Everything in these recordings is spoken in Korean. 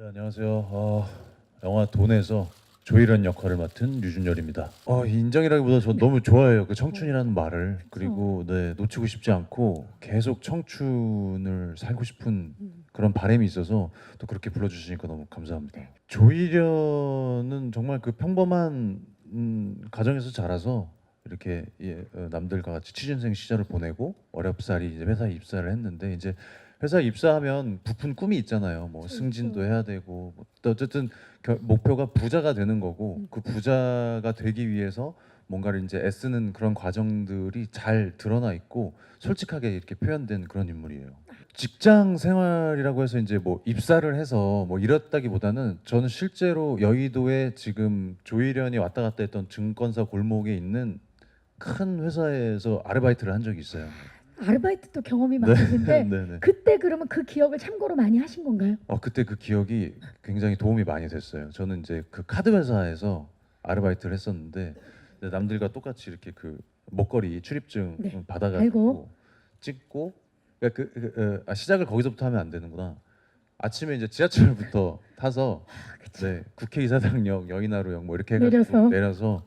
네, 안녕하세요. 어, 영화 돈에서 조이란 역할을 맡은 유준열입니다. 어, 인정이라기보다 저 너무 좋아해요. 그 청춘이라는 말을 그리고 네, 놓치고 싶지 않고 계속 청춘을 살고 싶은 그런 바람이 있어서 또 그렇게 불러주시니까 너무 감사합니다. 조이련은 정말 그 평범한 음, 가정에서 자라서 이렇게 예, 어, 남들과 같이 취준생 시절을 보내고 어렵사리 이제 회사에 입사를 했는데 이제 회사에 입사하면 부푼 꿈이 있잖아요. 뭐 그렇죠. 승진도 해야 되고 뭐또 어쨌든 결- 목표가 부자가 되는 거고 그 부자가 되기 위해서 뭔가를 이제 애쓰는 그런 과정들이 잘 드러나 있고 솔직하게 이렇게 표현된 그런 인물이에요. 직장 생활이라고 해서 이제 뭐 입사를 해서 뭐 이랬다기보다는 저는 실제로 여의도에 지금 조희련이 왔다 갔다 했던 증권사 골목에 있는 큰 회사에서 아르바이트를 한 적이 있어요. 아르바이트도 경험이 많으신데 네, 네. 그때 그러면 그 기억을 참고로 많이 하신 건가요? 어 그때 그 기억이 굉장히 도움이 많이 됐어요. 저는 이제 그 카드 회사에서 아르바이트를 했었는데 남들과 똑같이 이렇게 그 목걸이 출입증 네. 받아가지고 알고. 찍고 그러니까 그, 그, 그, 아, 시작을 거기서부터 하면 안 되는구나. 아침에 이제 지하철부터 타서 네 국회의사당역 여의나루역 뭐 이렇게 해가지고 내려서. 내려서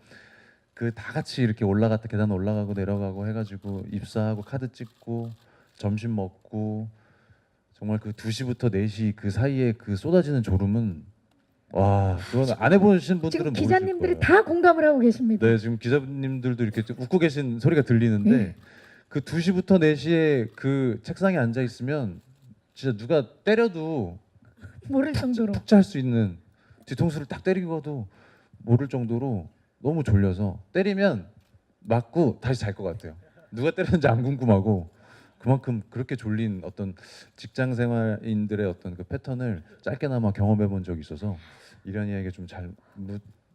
그 다 같이 이렇게 올라갔다 계단 올라가고 내려가고 해가지고 입사하고 카드 찍고 점심 먹고 정말 그 2시부터 4시 그 사이에 그 쏟아지는 졸음은 와 그건 안 해보신 분들은 지금 기자님들이 거예요. 다 공감을 하고 계십니다. 네 지금 기자님들도 이렇게 좀 웃고 계신 소리가 들리는데 네. 그 2시부터 4시에 그 책상에 앉아 있으면 진짜 누가 때려도 모를 정도로. 푹잘 수 있는 뒤통수를 딱 때리고도 모를 정도로 너무 졸려서 때리면 맞고 다시 잘 것 같아요. 누가 때렸는지 안 궁금하고 그만큼 그렇게 졸린 어떤 직장 생활인들의 어떤 그 패턴을 짧게나마 경험해 본 적이 있어서 이련이에게 좀잘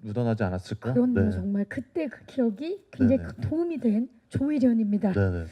묻어나지 않았을까? 그런 네. 정말 그때 그 기억이 굉장히 네네. 큰 도움이 된 조희련입니다. 네네.